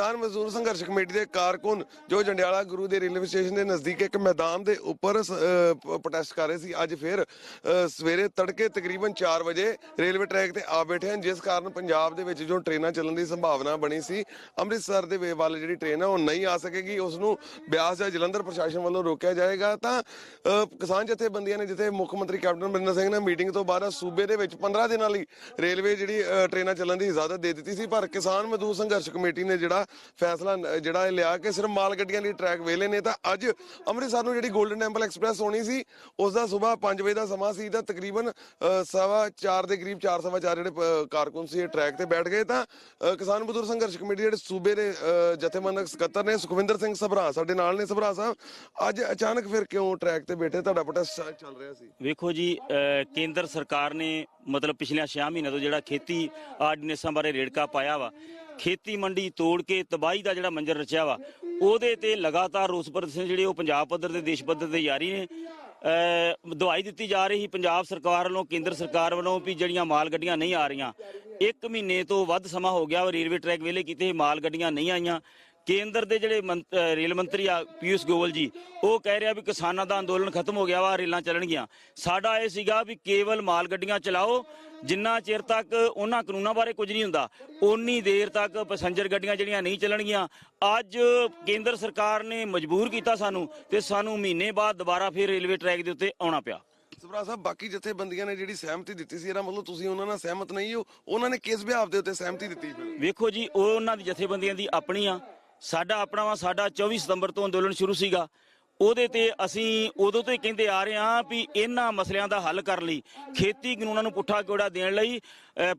ਕਿਸਾਨ ਮਜ਼ਦੂਰ ਸੰਘਰਸ਼ ਕਮੇਟੀ ਦੇ ਕਾਰਕੁਨ ਜੋ ਜੰਡਿਆਲਾ ਗੁਰੂ ਦੇ ਰੇਲਵੇ ਸਟੇਸ਼ਨ ਦੇ ਨਜ਼ਦੀਕ ਇੱਕ ਮੈਦਾਨ ਦੇ ਉੱਪਰ ਪ੍ਰੋਟੈਸਟ ਕਰ ਰਹੇ ਸੀ। ਅੱਜ ਫਿਰ ਸਵੇਰੇ ਤੜਕੇ ਤਕਰੀਬਨ 4 ਵਜੇ ਰੇਲਵੇ ਟਰੈਕ ਤੇ ਆ ਬੈਠੇ ਹਨ ਜਿਸ ਕਾਰਨ ਪੰਜਾਬ ਦੇ ਵਿੱਚ ਜੋ ਟ੍ਰੇਨਾਂ ਚੱਲਣ ਦੀ ਸੰਭਾਵਨਾ ਬਣੀ ਸੀ ਅੰਮ੍ਰਿਤਸਰ ਦੇ ਵੇ ਵੱਲ ਜਿਹੜੀ ਟ੍ਰੇਨ ਹੈ ਉਹ ਨਹੀਂ ਆ ਸਕੇਗੀ। ਉਸ ਨੂੰ ਬਿਆਸ ਜਾਂ ਜਲੰਧਰ ਪ੍ਰਸ਼ਾਸਨ ਵੱਲੋਂ ਰੋਕਿਆ ਜਾਏਗਾ। ਤਾਂ ਕਿਸਾਨ ਜਥੇਬੰਦੀਆਂ ਨੇ ਜਿੱਥੇ ਮੁੱਖ ਮੰਤਰੀ ਕੈਪਟਨ ਅਮਰਿੰਦਰ ਸਿੰਘ ਨੇ ਮੀਟਿੰਗ ਤੋਂ ਬਾਅਦ ਸੂਬੇ ਦੇ ਵਿੱਚ 15 ਦਿਨਾਂ ਲਈ ਰੇਲਵੇ ਜਿਹੜੀ ਅ, ਟ੍ਰੇਨਾਂ ਚੱਲਣ ਦੀ ਇਜਾਜ਼ਤ ਦੇ ਦਿੱਤੀ ਸੀ। ਪਰ ਕਿਸਾਨ ਮਜ਼ਦੂਰ ਸੰਘਰਸ਼ ਕਮੇਟੀ ਨੇ ਜਿਹੜਾ ਫੈਸਲਾ ਜਿਹੜਾ ਇਹ ਲਿਆ ਕਿ ਸਿਰਫ ਮਾਲ ਗੱਡੀਆਂ ਲਈ ਟਰੈਕ ਵੇਲੇ ਨੇ, ਤਾਂ ਅੱਜ ਅੰਮ੍ਰਿਤਸਰ ਨੂੰ ਜਿਹੜੀ 골ਡਨ ਟੈਂਪਲ ਐਕਸਪ੍ਰੈਸ ਹੋਣੀ ਸੀ ਉਸ ਦਾ ਸਵੇਰ 5 ਵਜੇ ਦਾ ਸਮਾਂ ਸੀ, ਤਾਂ ਤਕਰੀਬਨ ਸਵਾ 4 ਦੇ ਕਰੀਬ 4 ਸਵਾ 4 ਜਿਹੜੇ ਕਾਰਕੁਨ ਸੀ, ਇਹ ਟਰੈਕ ਤੇ ਬੈਠ ਗਏ, ਤਾਂ ਕਿਸਾਨ ਮਜ਼ਦੂਰ ਸੰਘਰਸ਼ ਕਮੇਟੀ ਜਿਹੜੇ ਸੂਬੇ ਦੇ ਜਥੇਬੰਦਕ ਸਕੱਤਰ ਨੇ, ਸੁਖਵਿੰਦਰ ਸਿੰਘ ਸਭਰਾ ਸਾਡੇ ਨਾਲ ਨੇ, ਸਭਰਾ ਸਾਹਿਬ, ਅੱਜ ਅਚਾਨਕ ਫਿਰ ਕਿਉਂ ਟਰੈਕ ਤੇ ਬੈਠੇ? ਤੁਹਾਡਾ ਪ੍ਰੋਟੈਸਟ ਚੱਲ ਰਿਹਾ ਸੀ। ਵੇਖੋ ਜੀ ਕੇਂਦਰ ਸਰਕਾਰ ਨੇ ਮਤਲਬ ਪਿਛਲੇ 6 ਮਹੀਨਿਆਂ ਤੋਂ ਜਿਹੜਾ ਖੇਤੀ ਆਰਡੀਨੈਂਸਾਂ ਬਾਰੇ ਰੇੜਕਾ ਪਾਇਆ ਵਾ ਖੇਤੀ ਮੰਡੀ ਤੋੜ ਕੇ ਤਬਾਹੀ ਦਾ ਜਿਹੜਾ ਮੰਜ਼ਰ ਰਚਿਆ ਵਾ, ਉਹਦੇ ਤੇ ਲਗਾਤਾਰ ਰੋਸ ਪ੍ਰਦਰਸ਼ਨ ਜਿਹੜੇ ਉਹ ਪੰਜਾਬ ਪੱਧਰ ਤੇ, ਦੇਸ਼ ਪੱਧਰ ਤੇ ਜਾਰੀ ਨੇ। ਦਵਾਈ ਦਿੱਤੀ ਜਾ ਰਹੀ ਸੀ ਪੰਜਾਬ ਸਰਕਾਰ ਵੱਲੋਂ, ਕੇਂਦਰ ਸਰਕਾਰ ਵੱਲੋਂ ਵੀ ਜਿਹੜੀਆਂ ਮਾਲ ਗੱਡੀਆਂ ਨਹੀਂ ਆ ਰਹੀਆਂ। ਇੱਕ ਮਹੀਨੇ ਤੋਂ ਵੱਧ ਸਮਾਂ ਹੋ ਗਿਆ ਰੇਲਵੇ ਟਰੈਕ ਵੇਲੇ ਕਿਤੇ ਮਾਲ ਗੱਡੀਆਂ ਨਹੀਂ ਆਈਆਂ। ਕੇਂਦਰ ਦੇ ਜਿਹੜੇ ਰੇਲ ਮੰਤਰੀ ਆ ਪਿਊਸ਼ ਗੋਇਲ ਜੀ ਉਹ ਕਹਿ ਰਿਹਾ ਵੀ ਕਿਸਾਨਾਂ ਦਾ ਅੰਦੋਲਨ ਖਤਮ ਹੋ ਗਿਆ ਵਾ ਰੇਲਾਂ ਚੱਲਣਗੀਆਂ। ਸਾਡਾ ਇਹ ਸੀਗਾ ਵੀ ਕੇਵਲ ਮਾਲ ਗੱਡੀਆਂ ਚਲਾਓ ਜਿੰਨਾ ਚਿਰ ਤੱਕ ਉਹਨਾਂ ਕਾਨੂੰਨਾਂ ਬਾਰੇ ਕੁਝ ਨਹੀਂ ਹੁੰਦਾ ਓਨੀ ਦੇਰ ਤੱਕ ਪੈਸੰਜਰ ਗੱਡੀਆਂ ਜਿਹੜੀਆਂ ਨਹੀਂ ਚੱਲਣਗੀਆਂ। ਅੱਜ ਕੇਂਦਰ ਸਰਕਾਰ ਨੇ ਮਜਬੂਰ ਕੀਤਾ ਸਾਨੂੰ ਤੇ ਸਾਨੂੰ ਮਹੀਨੇ ਬਾਅਦ ਦੁਬਾਰਾ ਫਿਰ ਰੇਲਵੇ ਟਰੈਕ ਦੇ ਉੱਤੇ ਆਉਣਾ ਪਿਆ। ਸਭਰਾ ਸਾਹਿਬ ਬਾਕੀ ਜਥੇਬੰਦੀਆਂ ਨੇ ਜਿਹੜੀ ਸਹਿਮਤੀ ਦਿੱਤੀ ਸੀ ਇਹਦਾ ਮਤਲਬ ਤੁਸੀਂ ਉਹਨਾਂ ਨਾਲ ਸਹਿਮਤ ਨਹੀਂ ਹੋ ਉਹਨਾਂ ਨੇ ਕਿਸ ਵਿਹਾਰ ਦੇ ਉੱਤੇ ਸਹਿਮਤੀ ਦਿੱਤੀ ਵੇਖੋ ਜੀ ਉਹ ਉਹਨਾਂ ਦੀ ਜਥੇਬੰਦੀਆਂ ਦੀ ਆਪਣੀ ਆ ਸਾਡਾ ਆਪਣਾ ਵਾ ਸਾਡਾ 24 ਸਤੰਬਰ ਤੋਂ ਅੰਦੋਲਨ ਸ਼ੁਰੂ ਸੀਗਾ। ਉਹਦੇ ਤੇ ਅਸੀਂ ਉਦੋਂ ਤੋਂ ਹੀ ਕਹਿੰਦੇ ਆ ਰਹੇ ਹਾਂ ਵੀ ਇਹਨਾਂ ਮਸਲਿਆਂ ਦਾ ਹੱਲ ਕਰਨ ਲਈ। ਖੇਤੀ ਕਾਨੂੰਨਾਂ ਨੂੰ ਪੁੱਠਾ ਕੋੜਾ ਦੇਣ ਲਈ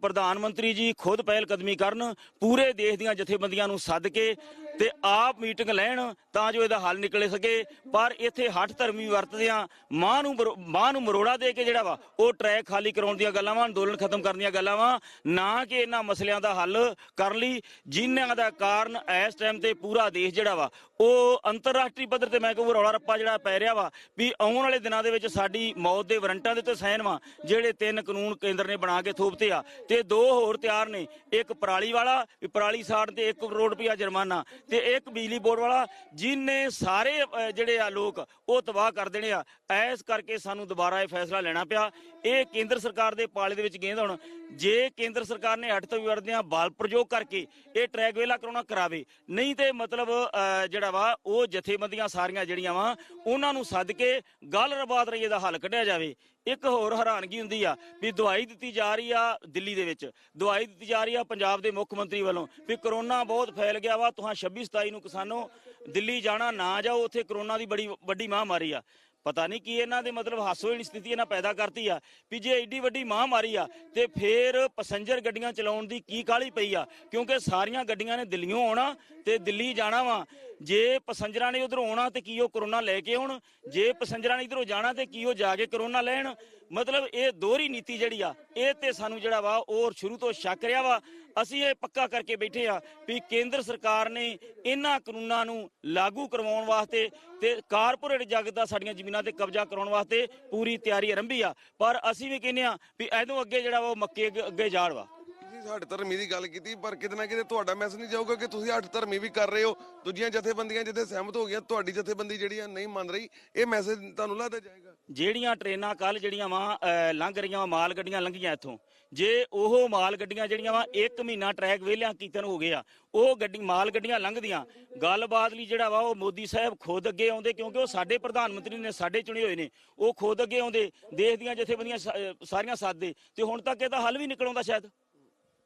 ਪ੍ਰਧਾਨ ਮੰਤਰੀ ਜੀ ਖੁਦ ਪਹਿਲ ਕਦਮੀ ਕਰਨ, ਪੂਰੇ ਦੇਸ਼ ਦੀਆਂ ਜਥੇਬੰਦੀਆਂ ਨੂੰ ਸੱਦ ਕੇ ਤੇ ਆਪ ਮੀਟਿੰਗ ਲੈਣ ਤਾਂ ਜੋ ਇਹਦਾ ਹੱਲ ਨਿਕਲੇ ਸਕੇ। ਪਰ ਇੱਥੇ ਹੱਠ ਧਰਮੀ ਵਰਤਦੇ ਆ ਮਾਂ ਨੂੰ ਮਰੋ- ਮਾਂ ਨੂੰ ਮਰੋੜਾ ਦੇ ਕੇ ਜਿਹੜਾ ਵਾ, ਉਹ ਟਰੈਕ ਖਾਲੀ ਕਰਾਉਣ ਦੀਆਂ ਗੱਲਾਂ ਵਾ, ਅੰਦੋਲਨ ਖਤਮ ਕਰਨ ਦੀਆਂ ਗੱਲਾਂ ਵਾ, ਨਾ ਕਿ ਇਹਨਾਂ ਮਸਲਿਆਂ ਦਾ ਹੱਲ ਕਰਨ ਲਈ, ਜਿਨ੍ਹਾਂ ਦਾ ਕਾਰਨ ਇਸ ਟਾਈਮ ਤੇ ਪੂਰਾ ਦੇਸ਼ ਜਿਹੜਾ ਵਾ, ਉਹ ਅੰਤਰਰਾਸ਼ਟਰੀ ਪੱਧਰ ਤੇ ਮੈਂ ਕਹੂੰ ਰੌਲਾ ਰੱਪਾ ਜਿਹੜਾ ਪੈ ਰਿਹਾ ਵਾ ਵੀ ਆਉਣ ਵਾਲੇ ਦਿਨਾਂ ਦੇ ਵਿੱਚ ਸਾਡੀ ਮੌਤ ਦੇ ਵਾਰੰਟਾਂ ਦੇ ਉੱਤੇ ਸਾਈਨ ਵਾ ਜਿਹੜੇ ਤਿੰਨ ਕਾਨੂੰਨ ਕੇਂਦਰ ਨੇ ਬਣਾ ਕੇ ਥੋਪਤੇ ਆ ਤੇ ਦੋ ਹੋਰ ਤਿਆਰ ਨੇ ਇੱਕ ਪਰਾਲੀ ਵਾਲਾ ਵੀ ਪਰਾਲੀ ਸਾੜ ਤੇ 1 ਕਰੋੜ ਰੁਪਇਆ ਜੁਰਮਾਨਾ ਤੇ ਇੱਕ ਬਿਜਲੀ ਬੋਰਡ ਵਾਲਾ ਜਿਨੇ ਸਾਰੇ ਜਿਹੜੇ ਆ ਲੋਕ ਉਹ ਤਬਾਹ ਕਰ ਦੇਣੇ ਆ। ਐਸ ਕਰਕੇ ਸਾਨੂੰ ਦੁਬਾਰਾ ਇਹ ਫੈਸਲਾ ਲੈਣਾ ਪਿਆ। ਇਹ ਕੇਂਦਰ ਸਰਕਾਰ ਦੇ ਪਾਲੇ ਦੇ ਵਿੱਚ ਗੇਂਦ ਹੁਣ। ਜੇ ਕੇਂਦਰ ਸਰਕਾਰ ਨੇ ਹੱਟ ਤੋਂ ਵਰਦਿਆਂ ਬਾਲ ਪ੍ਰਯੋਗ ਕਰਕੇ ਇਹ ਟਰੈਕ ਵੇਲਾ ਕਰਾਉਣਾ ਕਰਾਵੇ ਨਹੀਂ ਤੇ ਮਤਲਬ ਅਹ, ਜਿਹੜਾ ਵਾ ਉਹ ਜਥੇਬੰਦੀਆਂ ਸਾਰੀਆਂ ਜਿਹੜੀਆਂ ਵਾ ਉਹਨਾਂ ਨੂੰ ਸੱਦ ਕੇ ਗੱਲ ਰਬਾਤ ਰਹੀ ਦਾ ਹੱਲ ਕੱਢਿਆ ਜਾਵੇ। ਇੱਕ ਹੋਰ ਹੈਰਾਨਗੀ ਹੁੰਦੀ ਆ ਵੀ ਦਵਾਈ ਦਿੱਤੀ ਜਾ ਰਹੀ ਆ ਦਿੱਲੀ ਦੇ ਵਿੱਚ। ਦਵਾਈ ਦਿੱਤੀ ਜਾ ਰਹੀ ਆ ਪੰਜਾਬ ਦੇ ਮੁੱਖ ਮੰਤਰੀ ਵੱਲੋਂ ਵੀ ਕਰੋਨਾ ਬਹੁਤ ਫੈਲ ਗਿਆ ਵਾ। ਤੁਹਾਂ 26 27 ਨੂੰ ਕਿਸਾਨੋ ਦਿੱਲੀ ਜਾਣਾ ਨਾ ਜਾਓ, ਉੱਥੇ ਕਰੋਨਾ ਦੀ ਬੜੀ ਵੱਡੀ ਮਹਾਮਾਰੀ ਆ। ਪਤਾ ਨਹੀਂ ਕੀ ਇਹਨਾਂ ਦੇ ਮਤਲਬ ਹਾਸੋ ਵਾਲੀ ਸਥਿਤੀ ਇਹਨਾਂ ਪੈਦਾ ਕਰਤੀ ਆ ਵੀ ਜੇ ਐਡੀ ਵੱਡੀ ਮਹਾਮਾਰੀ ਆ ਤੇ ਫੇਰ ਪੈਸੰਜਰ ਗੱਡੀਆਂ ਚਲਾਉਣ ਦੀ ਕੀ ਕਾਹਲੀ ਪਈ ਆ? ਕਿਉਂਕਿ ਸਾਰੀਆਂ ਗੱਡੀਆਂ ਨੇ ਦਿੱਲੀੋਂ ਆਉਣਾ ਤੇ ਦਿੱਲੀ ਜਾਣਾ ਵਾ। ਜੇ ਪੈਸੰਜਰਾਂ ਨੇ ਉਧਰੋਂ ਆਉਣਾ ਤੇ ਕੀ ਉਹ ਕਰੋਨਾ ਲੈ ਕੇ ਆਉਣ? ਜੇ ਪੈਸੰਜਰਾਂ ਨੇ ਇਧਰੋਂ ਜਾਣਾ ਤੇ ਕੀ ਉਹ ਜਾ ਕੇ ਕਰੋਨਾ ਲੈਣ? ਮਤਲਬ ਇਹ ਦੋਹਰੀ ਨੀਤੀ ਜਿਹੜੀ ਆ, ਇਹ ਤੇ ਸਾਨੂੰ ਜਿਹੜਾ ਵਾ ਉਹ ਸ਼ੁਰੂ ਤੋਂ ਸ਼ੱਕ ਰਿਹਾ ਵਾ। ਅਸੀਂ ਇਹ ਪੱਕਾ ਕਰਕੇ ਬੈਠੇ ਆ ਵੀ ਕੇਂਦਰ ਸਰਕਾਰ ਨੇ ਇਹਨਾਂ ਕਾਨੂੰਨਾਂ ਨੂੰ ਲਾਗੂ ਕਰਵਾਉਣ ਵਾਸਤੇ ਤੇ ਕਾਰਪੋਰੇਟ ਜਗਤ ਦਾ ਸਾਡੀਆਂ ਜ਼ਮੀਨਾਂ ਤੇ ਕਬਜ਼ਾ ਕਰਾਉਣ ਵਾਸਤੇ ਪੂਰੀ ਤਿਆਰੀ ਆਰੰਭੀ ਆ। ਪਰ ਅਸੀਂ ਵੀ ਕਹਿੰਦੇ ਆ ਵੀ ਐਦੋਂ ਅੱਗੇ ਜਿਹੜਾ ਵਾ ਉਹ ਮੱਕੇ ਅੱਗੇ- ਅੱਗੇ ਜਾੜ ਵਾ। ਤੁਸੀਂ ਸਾਡੇ ਧਰਮੀ ਦੀ ਗੱਲ ਕੀਤੀ, ਪਰ ਕਿਤੇ ਨਾ ਕਿਤੇ ਤੁਹਾਡਾ ਮੈਸੇਜ ਨਹੀਂ ਜਾਊਗਾ ਕਿ ਤੁਸੀਂ ਅੱਠ ਧਰਮੀ ਵੀ ਕਰ ਰਹੇ ਹੋ। ਦੂਜੀਆਂ ਜਥੇਬੰਦੀਆਂ ਜਿੱਥੇ ਸਹਿਮਤ ਹੋ ਗਈਆਂ, ਤੁਹਾਡੀ ਜਥੇਬੰਦੀ ਜਿਹੜੀ ਆ ਨਹੀਂ ਮੰਨ ਰਹੀ। ਇਹ ਮੈਸੇਜ ਤੁਹਾਨੂੰ ਲੱਗਦਾ ਜਾਏਗਾ? ਜਿਹੜੀਆਂ ਟ੍ਰੇਨਾਂ ਕੱਲ ਜਿਹੜੀਆਂ ਵਾ ਲੰਘ ਰਹੀਆਂ ਵਾ, ਮਾਲ ਗੱਡੀਆਂ ਲੰਘੀਆਂ ਇੱਥੋਂ। ਜੇ ਉਹ ਮਾਲ ਗੱਡੀਆਂ ਜਿਹੜੀਆਂ ਵਾ 1 ਮਹੀਨਾ ਟਰੈਕ ਵਿਹਲਿਆਂ ਕੀਤਨ ਹੋ ਗਏ ਆ, ਉਹ ਗੱਡੀ ਮਾਲ ਗੱਡੀਆਂ ਲੰਘਦੀਆਂ। ਗੱਲਬਾਤ ਲਈ ਜਿਹੜਾ ਵਾ, ਉਹ ਮੋਦੀ ਸਾਹਿਬ ਖੁਦ ਅੱਗੇ ਆਉਂਦੇ, ਕਿਉਂਕਿ ਉਹ ਸਾਡੇ ਪ੍ਰਧਾਨ ਮੰਤਰੀ ਨੇ, ਸਾਡੇ ਚੁਣੇ ਹੋਏ ਨੇ। ਉਹ ਖੁਦ ਅੱਗੇ ਆਉਂਦੇ ਦੇਸ਼ ਦੀਆਂ ਜਥੇਬੰਦੀਆਂ ਸਾ- ਅਹ, ਸਾਰੀਆਂ ਸਾਥਦੇ ਤੇ ਹੁਣ ਤੱਕ ਇਹਦਾ ਹੱਲ ਵੀ ਨਿਕਲ ਆਉਂਦਾ ਸ਼ਾਇਦ।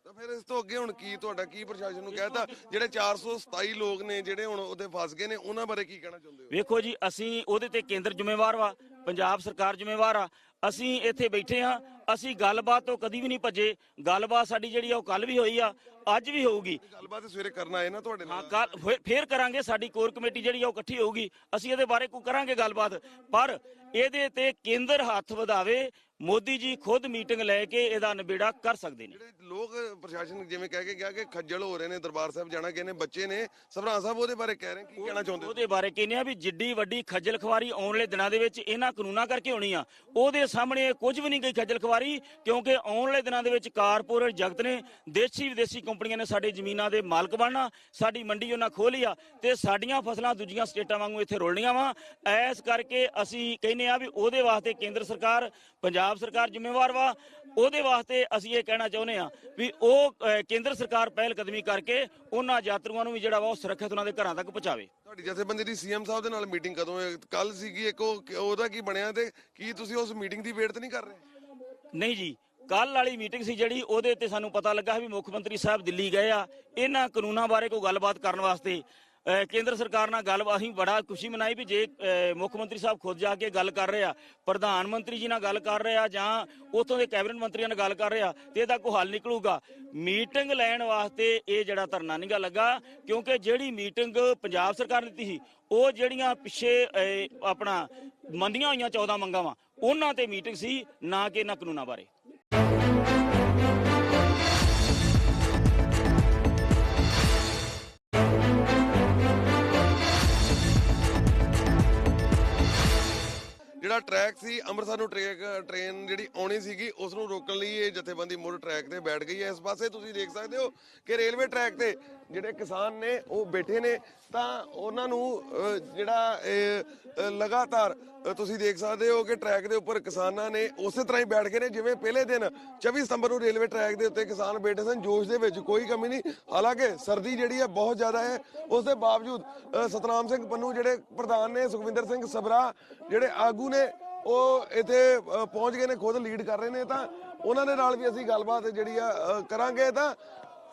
ਤਾਂ ਫਿਰ ਇਸ ਤੋਂ ਅੱਗੇ ਹੁਣ ਕੀ ਤੁਹਾਡਾ ਕੀ ਪ੍ਰਸ਼ਾਸਨ ਨੂੰ ਕਹਿਤਾ? ਜਿਹੜੇ 427 ਲੋਕ ਨੇ ਜਿਹੜੇ ਹੁਣ ਉਹਦੇ ਫਸ ਗਏ ਨੇ, ਉਹਨਾਂ ਬਾਰੇ ਕੀ ਕਹਿਣਾ ਚਾਹੁੰਦੇ ਹੋ? ਵੇਖੋ ਜੀ, ਅਸੀਂ ਉਹਦੇ ਤੇ ਕੇਂਦਰ ਜ਼ਿੰਮੇਵਾਰ ਵਾ, ਪੰਜਾਬ ਸਰਕਾਰ ਜ਼ਿੰਮੇਵਾਰ ਆ। ਅਸੀਂ ਇੱਥੇ ਬੈਠੇ ਆ ਅਸੀਂ ਗੱਲਬਾਤ ਤੋਂ ਕਦੀ ਵੀ ਨਹੀਂ ਭੱਜੇ। ਗੱਲਬਾਤ ਸਾਡੀ ਜਿਹੜੀ ਆ, ਉਹ ਕੱਲ ਵੀ ਹੋਈ ਆ। ਅੱਜ ਵੀ ਹੋਊਗੀ। ਗੱਲਬਾਤ ਸਵੇਰੇ ਕਰਨ ਆਏ ਨਾ ਤੁਹਾਡੇ ਹਾਂ ਨਾਲ ਕੱਲ ਫੇਰ ਕਰਾਂਗੇ ਸਾਡੀ ਕੋਰ ਕਮੇਟੀ ਜਿਹੜੀ ਆ ਉਹ ਇਕੱਠੀ ਹੋਊਗੀ। ਅਸੀਂ ਇਹਦੇ ਬਾਰੇ ਕੋਈ ਕਰਾਂਗੇ ਗੱਲਬਾਤ ਪਰ ਇਹਦੇ ਤੇ ਕੇਂਦਰ ਹੱਥ ਵਧਾਵੇ ਮੋਦੀ ਜੀ ਖੁਦ ਮੀਟਿੰਗ ਲੈ ਕੇ ਇਹਦਾ ਨਿਬੇੜਾ ਕਰ ਸਕਦੇ ਨੇ। ਜਿਹੜੇ ਲੋਕ ਪ੍ਰਸ਼ਾਸਨ ਜਿਵੇਂ ਕਹਿ ਕੇ ਗਿਆ ਕਿ ਖੱਜਲ ਹੋ ਰਹੇ ਨੇ ਦਰਬਾਰ ਸਾਹਿਬ ਜਾਣਾ ਨੇ ਬੱਚੇ ਨੇ ਸਭਰਾ ਸਾਹਿਬ ਉਹਦੇ ਬਾਰੇ ਕਹਿ ਰਹੇ ਕੀ ਕਹਿਣਾ ਚਾਹੁੰਦੇ ਹੋ? ਉਹਦੇ ਬਾਰੇ ਕਹਿੰਦੇ ਆ ਵੀ ਜਿੱਡੀ ਵੱਡੀ ਖੱਜਲ ਖਵਾਰੀ ਆਉਣ ਵਾਲੇ ਦਿਨਾਂ ਦੇ ਵਿੱਚ ਇਹਨਾਂ ਕਾਨੂੰਨਾਂ ਕਰਕੇ ਹੋਣੀ ਆ ਉਹਦੇ ਸਾਹਮਣੇ ਕੁਝ ਵੀ ਨਹੀਂ ਗਈ ਖੱਜਲ ਖਵਾਰੀ ਵਾਰੀ ਕਿਉਂਕਿ ਆਉਣ ਵਾਲੇ ਦਿਨਾਂ ਦੇ ਵਿੱਚ ਕਾਰਪੋਰੇਟ ਜਗਤ ਨੇ ਦੇਸ਼ੀ ਵਿਦੇਸ਼ੀ ਕੰਪਨੀਆਂ ਨੇ ਸਾਡੇ ਜ਼ਮੀਨਾਂ ਦੇ ਮਾਲਕ ਬਣਨਾ ਸਾਡੀ ਮੰਡੀ ਉਹਨਾਂ ਖੋਲੀ ਆ ਤੇ ਸਾਡੀਆਂ ਫਸਲਾਂ ਦੂਜੀਆਂ ਸਟੇਟਾਂ ਵਾਂਗੂ ਇੱਥੇ ਰੋਲਣੀਆਂ ਵਾ। ਐਸ ਕਰਕੇ ਅਸੀਂ ਕਹਿੰਦੇ ਆ ਵੀ ਉਹਦੇ ਵਾਸਤੇ ਕੇਂਦਰ ਸਰਕਾਰ ਪੰਜਾਬ ਸਰਕਾਰ ਜ਼ਿੰਮੇਵਾਰ ਵਾ। ਉਹਦੇ ਵਾਸਤੇ ਅਸੀਂ ਇਹ ਕਹਿਣਾ ਚਾਹੁੰਦੇ ਆ ਵੀ ਉਹ ਕੇਂਦਰ ਸਰਕਾਰ ਪਹਿਲ ਕਦਮੀ ਕਰਕੇ ਉਹਨਾਂ ਯਾਤਰੂਆਂ ਨੂੰ ਵੀ ਜਿਹੜਾ ਵਾ ਉਹ ਸੁਰੱਖਿਅਤ ਉਹਨਾਂ ਦੇ ਘਰਾਂ ਤੱਕ ਪਹੁੰਚਾਵੇ। ਤੁਹਾਡੀ ਜਥੇਬੰਦੀ ਦੀ ਸੀਐਮ ਸਾਹਿਬ ਦੇ ਨਾਲ ਮੀਟਿੰਗ ਕਦੋਂ ਹੈ ਕੱਲ ਸੀਗੀ ਇੱਕ ਉਹ ਉਹਦਾ ਕੀ ਬਣਿਆ ਤੇ ਕੀ ਤੁਸੀਂ ਉਸ ਮੀਟਿੰਗ ਦੀ ਵੇਟ ਤੇ ਨਹੀਂ ਕਰ ਰਹੇ? ਨਹੀਂ ਜੀ ਕੱਲ ਵਾਲੀ ਮੀਟਿੰਗ ਸੀ ਜਿਹੜੀ, ਉਹਦੇ ਤੇ ਸਾਨੂੰ ਪਤਾ ਲੱਗਾ ਵੀ ਮੁੱਖ ਮੰਤਰੀ ਸਾਹਿਬ ਦਿੱਲੀ ਗਏ ਆ। ਇਹਨਾਂ ਕਾਨੂੰਨਾਂ ਬਾਰੇ ਕੋਈ ਗੱਲਬਾਤ ਕਰਨ ਵਾਸਤੇ ਕੇਂਦਰ ਸਰਕਾਰ ਨਾਲ ਗੱਲ, ਅਸੀਂ ਬੜਾ ਖੁਸ਼ੀ ਮਨਾਈ ਵੀ ਜੇ ਮੁੱਖ ਮੰਤਰੀ ਸਾਹਿਬ ਖੁਦ ਜਾ ਕੇ ਗੱਲ ਕਰ ਰਹੇ ਆ, ਪ੍ਰਧਾਨ ਮੰਤਰੀ ਜੀ ਨਾਲ ਗੱਲ ਕਰ ਰਹੇ ਆ ਜਾਂ ਉਥੋਂ ਦੇ ਕੈਬਨਿਟ ਮੰਤਰੀਆਂ ਨਾਲ ਗੱਲ ਕਰ ਰਹੇ ਆ, ਤੇ ਇਹਦਾ ਕੋਈ ਹੱਲ ਨਿਕਲੂਗਾ। ਮੀਟਿੰਗ ਲੈਣ ਵਾਸਤੇ ਇਹ ਜਿਹੜਾ ਧਰਨਾ ਨਹੀਂਗਾ ਲੱਗਾ, ਕਿਉਂਕਿ ਜਿਹੜੀ ਮੀਟਿੰਗ ਪੰਜਾਬ ਸਰਕਾਰ ਨੇ ਦਿੱਤੀ ਸੀ, ਉਹ ਜਿਹੜੀਆਂ ਪਿੱਛੇ ਆਪਣਾ ਮੰਨੀਆਂ ਹੋਈਆਂ 14 ਮੰਗਾਂ ਵਾ, ਉਹਨਾਂ ਤੇ ਮੀਟਿੰਗ ਸੀ, ਨਾ ਕਿ ਇਹਨਾਂ ਕਾਨੂੰਨਾਂ ਬਾਰੇ। ਜਿਹੜਾ ਟਰੈਕ ਸੀ, ਅੰਮ੍ਰਿਤਸਰ ਨੂੰ ਟਰੈਕ ਟ੍ਰੇਨ ਜਿਹੜੀ ਆਉਣੀ ਸੀਗੀ, ਉਸ ਨੂੰ ਰੋਕਣ ਲਈ ਇਹ ਜਥੇਬੰਦੀ ਮੁੜ ਟਰੈਕ ਤੇ ਬੈਠ ਗਈ ਹੈ। ਇਸ ਪਾਸੇ ਤੁਸੀਂ ਦੇਖ ਸਕਦੇ ਹੋ ਕਿ ਰੇਲਵੇ ਟਰੈਕ ਤੇ ਜਿਹੜੇ ਕਿਸਾਨ ਨੇ, ਉਹ ਬੈਠੇ ਨੇ। ਤਾਂ ਉਹਨਾਂ ਨੂੰ ਜਿਹੜਾ ਲਗਾਤਾਰ ਤੁਸੀਂ ਦੇਖ ਸਕਦੇ ਹੋ ਕਿ ਟਰੈਕ ਦੇ ਉੱਪਰ ਕਿਸਾਨਾਂ ਨੇ ਉਸੇ ਤਰ੍ਹਾਂ ਹੀ ਬੈਠ ਗਏ ਨੇ, ਜਿਵੇਂ ਪਹਿਲੇ ਦਿਨ 24 ਸਤੰਬਰ ਨੂੰ ਰੇਲਵੇ ਟਰੈਕ ਦੇ ਉੱਤੇ ਕਿਸਾਨ ਬੈਠੇ ਸਨ, ਜੋਸ਼ ਦੇ ਵਿੱਚ ਕੋਈ ਕਮੀ ਨਹੀਂ। ਹਾਲਾਂਕਿ ਸਰਦੀ ਜਿਹੜੀ ਹੈ ਬਹੁਤ ਜ਼ਿਆਦਾ ਹੈ। ਉਸ ਦੇ ਬਾਵਜੂਦ ਸਤਨਾਮ ਸਿੰਘ ਪੰਨੂ ਜਿਹੜੇ ਪ੍ਰਧਾਨ ਨੇ, ਸੁਖਵਿੰਦਰ ਸਿੰਘ ਸਬਰਾ ਜਿਹੜੇ ਆਗੂ ਨੇ, ਉਹ ਇੱਥੇ ਪਹੁੰਚ ਗਏ ਨੇ, ਖੁਦ ਲੀਡ ਕਰ ਰਹੇ ਨੇ। ਤਾਂ ਉਹਨਾਂ ਦੇ ਨਾਲ ਵੀ ਅਸੀਂ ਗੱਲਬਾਤ ਜਿਹੜੀ ਆ ਕਰਾਂਗੇ। ਤਾਂ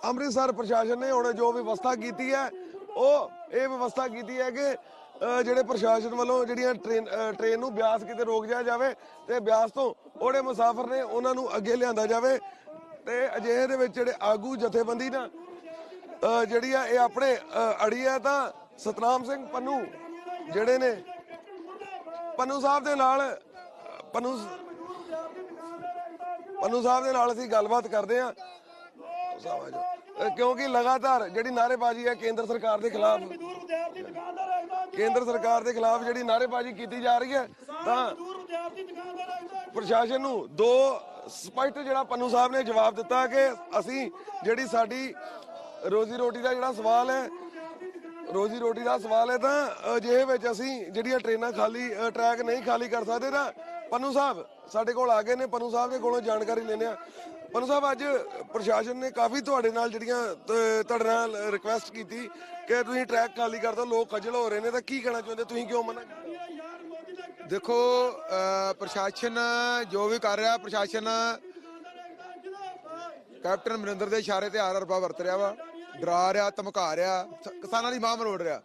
ਅੰਮ੍ਰਿਤਸਰ ਪ੍ਰਸ਼ਾਸਨ ਨੇ ਹੁਣ ਜੋ ਵਿਵਸਥਾ ਕੀਤੀ ਹੈ, ਉਹ ਇਹ ਵਿਵਸਥਾ ਕੀਤੀ ਹੈ ਕਿ ਜਿਹੜੇ ਪ੍ਰਸ਼ਾਸਨ ਵੱਲੋਂ ਜਿਹੜੀਆਂ ਟ੍ਰੇਨ ਟ੍ਰੇਨ ਨੂੰ ਬਿਆਸ ਕਿਤੇ ਰੋਕ ਜਾਇਆ ਜਾਵੇ ਤੇ ਬਿਆਸ ਤੋਂ ਉਹੜੇ ਮੁਸਾਫਰ ਨੇ ਉਹਨਾਂ ਨੂੰ ਅੱਗੇ ਲਿਆਂਦਾ ਜਾਵੇ ਤੇ ਅਜਿਹੇ ਦੇ ਵਿੱਚ ਜਿਹੜੇ ਆਗੂ ਜਥੇਬੰਦੀ ਨਾ ਜਿਹੜੀ ਆ ਇਹ ਆਪਣੇ ਅਹ, ਅੜੀ ਹੈ ਤਾਂ ਸਤਨਾਮ ਸਿੰਘ ਪੰਨੂ ਜਿਹੜੇ ਨੇ ਪੰਨੂ ਸਾਹਿਬ ਦੇ ਨਾਲ ਪੰਨੂ ਪੰਨੂ ਸਾਹਿਬ ਦੇ ਨਾਲ ਅਸੀਂ ਗੱਲਬਾਤ ਕਰਦੇ ਹਾਂ। ਸਾਹਿਬ ਆ ਕਿਉਂਕਿ ਲਗਾਤਾਰ ਜਿਹੜੀ ਨਾਅਰੇਬਾਜ਼ੀ ਹੈ ਕੇਂਦਰ ਸਰਕਾਰ ਦੇ ਖਿਲਾਫ ਕੇਂਦਰ ਸਰਕਾਰ ਦੇ ਖਿਲਾਫ ਜਿਹੜੀ ਨਾਅਰੇਬਾਜ਼ੀ ਕੀਤੀ ਜਾ ਰਹੀ ਹੈ ਤਾਂ ਪ੍ਰਸ਼ਾਸਨ ਨੂੰ ਦੋ ਸਪਸ਼ਟ ਜਿਹੜਾ ਪੰਨੂ ਸਾਹਿਬ ਨੇ ਜਵਾਬ ਦਿੱਤਾ ਕਿ ਅਸੀਂ ਜਿਹੜੀ ਸਾਡੀ ਰੋਜ਼ੀ ਰੋਟੀ ਦਾ ਜਿਹੜਾ ਸਵਾਲ ਹੈ ਰੋਜ਼ੀ ਰੋਟੀ ਦਾ ਸਵਾਲ ਹੈ ਤਾਂ ਅਜਿਹੇ ਵਿੱਚ ਅਸੀਂ ਜਿਹੜੀਆਂ ਟ੍ਰੇਨਾਂ ਖਾਲੀ ਟਰੈਕ ਨਹੀਂ ਖਾਲੀ ਕਰ ਸਕਦੇ ਤਾਂ ਪੰਨੂ ਸਾਹਿਬ ਸਾਡੇ ਕੋਲ ਆ ਗਏ ਨੇ ਪੰਨੂ ਸਾਹਿਬ ਦੇ ਕੋਲੋਂ ਜਾਣਕਾਰੀ ਲੈਣੇ ਆ ਪੰਨੂ ਸਾਹਿਬ, ਅੱਜ ਪ੍ਰਸ਼ਾਸਨ ਨੇ ਕਾਫੀ ਤੁਹਾਡੇ ਨਾਲ ਜਿਹੜੀਆਂ ਤੁਹਾਡੇ ਨਾਲ ਰਿਕੁਐਸਟ ਕੀਤੀ ਕਿ ਤੁਸੀਂ ਟਰੈਕ ਖਾਲੀ ਕਰ ਦਿਓ ਲੋਕ ਖੱਜਲ ਹੋ ਰਹੇ ਨੇ, ਤਾਂ ਕੀ ਕਹਿਣਾ ਚਾਹੁੰਦੇ? ਤੁਸੀਂ ਕਿਉਂ ਮਨਾ ਕੀਤਾ? ਦੇਖੋ ਪ੍ਰਸ਼ਾਸਨ ਜੋ ਵੀ ਕਰ ਰਿਹਾ, ਪ੍ਰਸ਼ਾਸਨ ਕੈਪਟਨ ਅਮਰਿੰਦਰ ਦੇ ਇਸ਼ਾਰੇ ਤੇ ਆਰ ਰਬਾ ਵਰਤ ਰਿਹਾ ਵਾ, ਡਰਾ ਰਿਹਾ, ਧਮਕਾ ਰਿਹਾ ਕਿਸਾਨਾਂ ਦੀ ਮਾਂ ਮਰੋੜ ਰਿਹਾ।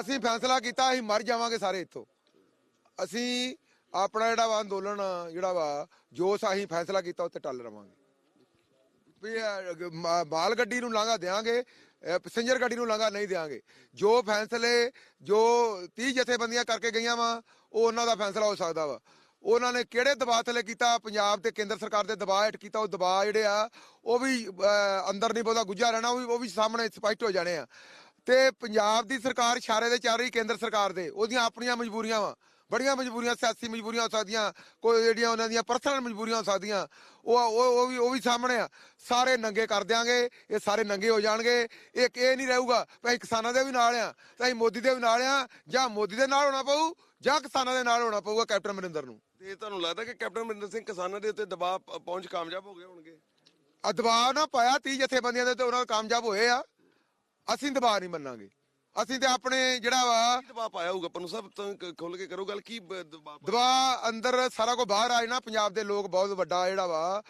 ਅਸੀਂ ਫੈਸਲਾ ਕੀਤਾ, ਅਸੀਂ ਮਰ ਜਾਵਾਂਗੇ ਸਾਰੇ ਇੱਥੋਂ। ਅਸੀਂ ਆਪਣਾ ਜਿਹੜਾ ਵਾ ਅੰਦੋਲਨ ਜਿਹੜਾ ਵਾ, ਜੋ ਅਸੀਂ ਫੈਸਲਾ ਕੀਤਾ ਉੱਤੇ ਟੱਲ ਰਵਾਂਗੇ। ਵੀ ਇਹ ਮਾ- ਮਾਲ ਗੱਡੀ ਨੂੰ ਲਾਂਘਾ ਦੇਾਂਗੇ ਪੈਸੇਂਜਰ ਗੱਡੀ ਨੂੰ ਲਾਂਘਾ ਨਹੀਂ ਦੇਾਂਗੇ ਜੋ ਫੈਸਲੇ ਜੋ 30 ਜਥੇਬੰਦੀਆਂ ਕਰਕੇ ਗਈਆਂ ਵਾ ਉਹ ਉਹਨਾਂ ਦਾ ਫੈਸਲਾ ਹੋ ਸਕਦਾ ਵਾ। ਉਹਨਾਂ ਨੇ ਕਿਹੜੇ ਦਬਾਅ ਥੱਲੇ ਕੀਤਾ? ਪੰਜਾਬ ਤੇ ਕੇਂਦਰ ਸਰਕਾਰ ਦੇ ਦਬਾਅ ਹੇਠ ਕੀਤਾ ਉਹ ਦਬਾਅ ਜਿਹੜੇ ਆ ਉਹ ਵੀ ਅਹ, ਅੰਦਰ ਨਹੀਂ ਬਹੁਤਾ ਗੁੱਝਾ ਰਹਿਣਾ ਉਹ ਵੀ ਉਹ ਵੀ ਸਾਹਮਣੇ ਸਪਸ਼ਟ ਹੋ ਜਾਣੇ ਆ। ਤੇ ਪੰਜਾਬ ਦੀ ਸਰਕਾਰ ਇਸ਼ਾਰੇ ਦੇ ਚੱਲ ਰਹੀ ਕੇਂਦਰ ਸਰਕਾਰ ਦੇ ਉਹਦੀਆਂ ਆਪਣੀਆਂ ਮਜਬੂਰੀਆਂ ਵਾ। ਬੜੀਆਂ ਮਜਬੂਰੀਆਂ ਸਿਆਸੀ ਮਜਬੂਰੀਆਂ ਹੋ ਸਕਦੀਆਂ ਕੋਈ ਜਿਹੜੀਆਂ ਉਹਨਾਂ ਦੀਆਂ ਪਰਸਨਲ ਮਜਬੂਰੀਆਂ ਹੋ ਸਕਦੀਆਂ ਉਹ ਉਹ ਉਹ ਵੀ ਉਹ ਵੀ ਸਾਹਮਣੇ ਆ। ਸਾਰੇ ਨੰਗੇ ਕਰ ਦਿਆਂਗੇ ਇਹ ਸਾਰੇ ਨੰਗੇ ਹੋ ਜਾਣਗੇ। ਇੱਕ ਇਹ ਨਹੀਂ ਰਹੂਗਾ ਅਸੀਂ ਕਿਸਾਨਾਂ ਦੇ ਵੀ ਨਾਲ ਆ ਤੇ ਅਸੀਂ ਮੋਦੀ ਦੇ ਵੀ ਨਾਲ ਆ ਜਾਂ ਮੋਦੀ ਦੇ ਨਾਲ ਹੋਣਾ ਪਊ ਜਾਂ ਕਿਸਾਨਾਂ ਦੇ ਨਾਲ ਹੋਣਾ ਪਊਗਾ ਕੈਪਟਨ ਅਮਰਿੰਦਰ ਨੂੰ। ਤੇ ਤੁਹਾਨੂੰ ਲੱਗਦਾ ਕਿ ਕੈਪਟਨ ਅਮਰਿੰਦਰ ਸਿੰਘ ਕਿਸਾਨਾਂ ਦੇ ਉੱਤੇ ਦਬਾਅ ਪਹੁੰਚ ਕਾਮਯਾਬ ਹੋ ਗਏ ਹੋਣਗੇ? ਆ ਦਬਾਅ ਨਾ ਪਾਇਆ 30 ਜਥੇਬੰਦੀਆਂ ਦੇ ਤੇ ਉਹਨਾਂ ਕਾਮਯਾਬ ਹੋਏ ਆ ਅਸੀਂ ਦਬਾਅ ਨਹੀਂ ਮੰਨਾਂਗੇ। ਅਸੀਂ ਤੇ ਆਪਣੇ ਜਿਹੜਾ ਵਾ ਦਬਾਅ ਪਾਇਆ ਹੋਊਗਾ? ਪੰਨੂ ਸਾਹਿਬ ਤਾਂ ਖੁੱਲ ਕੇ ਕਰੋ ਗੱਲ ਕੀ ਦਬਾਅ ਅੰਦਰ ਸਾਰਾ ਕੋ ਬਾਹਰ ਆ ਜਾਣਾ ਪੰਜਾਬ ਦੇ ਲੋਕ ਬਹੁਤ ਵੱਡਾ ਜਿਹੜਾ ਵਾ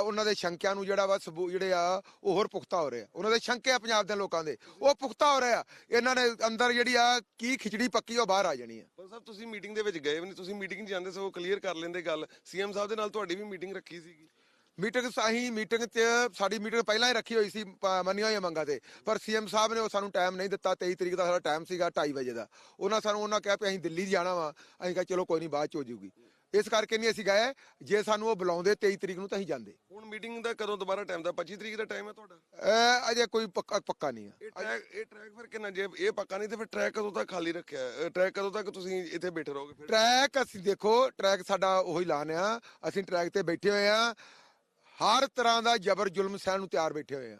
ਉਹਨਾਂ ਦੇ ਸ਼ੰਕਿਆਂ ਨੂੰ ਜਿਹੜਾ ਵਾ ਸਬੂਤ ਜਿਹੜੇ ਆ ਉਹ ਹੋਰ ਪੁਖਤਾ ਹੋ ਰਹੇ ਉਹਨਾਂ ਦੇ ਸ਼ੰਕੇ ਆ ਪੰਜਾਬ ਦੇ ਲੋਕਾਂ ਦੇ। ਉਹ ਪੁਖਤਾ ਹੋ ਰਹੇ ਇਹਨਾਂ ਨੇ ਅੰਦਰ ਜਿਹੜੀ ਆ ਕੀ ਖਿਚੜੀ ਪੱਕੀ ਉਹ ਬਾਹਰ ਆ ਜਾਣੀ ਆ। ਪੰਨੂ ਸਾਹਿਬ ਤੁਸੀਂ ਮੀਟਿੰਗ ਦੇ ਵਿੱਚ ਗਏ ਵੀ ਨਹੀਂ ਤੁਸੀਂ ਮੀਟਿੰਗ ਜਾਂਦੇ ਸੋ ਕਲੀਅਰ ਕਰ ਲੈਂਦੇ ਗੱਲ। ਸੀਐਮ ਸਾਹਿਬ ਦੇ ਨਾਲ ਤੁਹਾਡੀ ਵੀ ਮੀਟਿੰਗ ਰੱਖੀ ਸੀਗੀ। ਮੀਟਿੰਗ ਅਸੀਂ ਮੀਟਿੰਗ 'ਚ ਸਾਡੀ mੀਟਿੰਗ ਪਹਿਲਾਂ ਹੀ ਰੱਖੀ ਹੋਈ ਸੀ ਪ- ਮੰਨੀਆਂ ਹੋਈਆਂ ਮੰਗਾਂ ਤੇ। ਪਰ ਸੀਐਮ ਸਾਹਿਬ ਨੇ ਉਹ ਸਾਨੂੰ ਟਾਈਮ ਨਹੀਂ ਦਿੱਤਾ 23 ਤਰੀਕ ਦਾ ਸਾਡਾ ਟਾਈਮ ਸੀਗਾ 2:30 ਵਜੇ ਦਾ। ਉਹਨਾਂ ਸਾਨੂੰ ਉਹਨਾਂ ਕਿਹਾ ਵੀ ਅਸੀਂ ਦਿੱਲੀ ਜਾਣਾ ਵਾ ਅਸੀਂ ਕਿਹਾ ਚਲੋ ਕੋਈ ਨਹੀਂ ਬਾਅਦ ਚ ਹੋ ਜਾਊਗੀ। ਇਸ ਕਰਕੇ ਨਹੀਂ ਅਸੀਂ ਗਏ ਜੇ ਸਾਨੂੰ ਉਹ ਬੁਲਾਉਂਦੇ 23 ਤਰੀਕ ਨੂੰ ਤਾਂ ਅਸੀਂ ਜਾਂਦੇ। ਹੁਣ ਮੀਟਿੰਗ ਦਾ ਕਦੋਂ ਦੁਬਾਰਾ ਟਾਈਮ ਦਾ? 25 ਤਰੀਕ ਦਾ ਟਾਈਮ ਹੈ ਤੁਹਾਡਾ? ਇਹ ਅਜੇ ਕੋਈ ਪੱਕਾ ਪੱਕਾ ਨਹੀਂ ਆ। ਇਹ ਟਰੈਕ ਇਹ ਟਰੈਕ ਫਿਰ ਕਿੰਨਾ ਜੇ ਇਹ ਪੱਕਾ ਨਹੀਂ ਤੇ ਫਿਰ ਟਰੈਕ ਕਦੋਂ ਤੱਕ ਖਾਲੀ ਰੱਖਿਆ? ਟਰੈਕ ਕਦੋਂ ਤੱਕ ਤੁਸੀਂ ਇੱਥੇ ਬੈਠੇ ਰਹੋਗੇ ਫਿਰ? ਟਰੈਕ ਅਸੀਂ ਦੇਖੋ ਟਰੈਕ ਸਾਡਾ ਉਹੀ ਲਾਨ ਆ। ਅਸੀਂ ਟਰੈਕ ਤੇ ਬੈਠੇ ਹੋਏ ਆ। ਹਰ ਤਰ੍ਹਾਂ ਦਾ ਜ਼ਬਰ ਜ਼ੁਲਮ ਸਹਿਣ ਨੂੰ ਤਿਆਰ ਬੈਠੇ ਹੋਏ ਆ।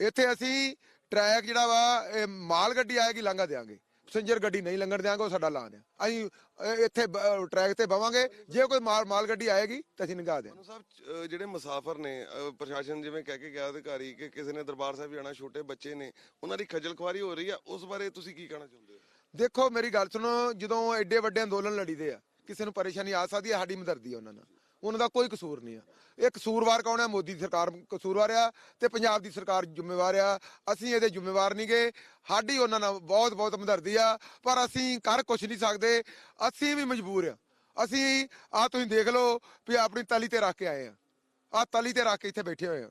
ਇੱਥੇ ਅਸੀਂ ਟਰੈਕ ਜਿਹੜਾ ਵਾ ਇਹ ਮਾਲ ਗੱਡੀ ਆਏਗੀ ਲਾਂਘਾ ਦੇਾਂਗੇ ਪੈਸੇਂਜਰ ਗੱਡੀ ਨਹੀਂ ਲੰਘਣ ਦਿਆਂਗੇ ਉਹ ਸਾਡਾ ਲਾਨ ਆ ਅਸੀਂ ਇੱਥੇ ਟਰੈਕ ਤੇ ਬਵਾਂਗੇ। ਜੇ ਕੋਈ ਮਾਲ ਮਾਲ ਗੱਡੀ ਆਏਗੀ ਤਾਂ ਅਸੀਂ ਨਿਗਾਹ ਦਿਆਂਗੇ। ਮਨੂ ਸਾਹਿਬ ਜਿਹੜੇ ਮੁਸਾਫਰ ਨੇ ਪ੍ਰਸ਼ਾਸਨ ਜਿਵੇਂ ਕਹਿ ਕੇ ਗਿਆ ਅਧਿਕਾਰੀ ਕਿ ਕਿਸੇ ਨੇ ਦਰਬਾਰ ਸਾਹਿਬ ਜਾਣਾ ਛੋਟੇ ਬੱਚੇ ਨੇ ਉਹਨਾਂ ਦੀ ਖੱਜਲ ਖੁਆਰੀ ਹੋ ਰਹੀ ਆ ਉਸ ਬਾਰੇ ਤੁਸੀਂ ਕੀ ਕਹਿਣਾ ਚਾਹੁੰਦੇ ਹੋ? ਦੇਖੋ ਮੇਰੀ ਗੱਲ ਸੁਣੋ ਜਦੋਂ ਐਡੇ ਵੱਡੇ ਅੰਦੋਲਨ ਲੜੀਦੇ ਆ ਕਿਸੇ ਨੂੰ ਪਰੇਸ਼ਾਨੀ ਆ ਸਕਦੀ ਹੈ ਸਾਡੀ ਮਦਰਦੀ ਆ ਉਹਨਾਂ ਨਾਲ। ਉਹਨਾਂ ਦਾ ਕੋਈ ਕਸੂਰ ਨਹੀਂ ਆ। ਇਹ ਕਸੂਰਵਾਰ ਕੌਣ ਹੈ ਮੋਦੀ ਦੀ ਸਰਕਾਰ ਕਸੂਰਵਾਰ ਆ ਤੇ ਪੰਜਾਬ ਦੀ ਸਰਕਾਰ ਜ਼ਿੰਮੇਵਾਰ ਆ। ਅਸੀਂ ਇਹਦੇ ਜ਼ਿੰਮੇਵਾਰ ਨਹੀਂ ਗਏ ਸਾਡੀ ਉਹਨਾਂ ਨਾਲ ਬਹੁਤ ਬਹੁਤ ਹਮਦਰਦੀ ਆ। ਪਰ ਅਸੀਂ ਕਰ ਕੁਝ ਨਹੀਂ ਸਕਦੇ। ਅਸੀਂ ਵੀ ਮਜਬੂਰ ਆ। ਅਸੀਂ ਆ ਤੁਸੀਂ ਦੇਖ ਲਓ ਵੀ ਆਪਣੀ ਤਲੀ ਤੇ ਰੱਖ ਕੇ ਆਏ ਆ। ਆ ਤਲੀ ਤੇ ਰੱਖ ਕੇ ਇੱਥੇ ਬੈਠੇ ਹੋਏ ਆ।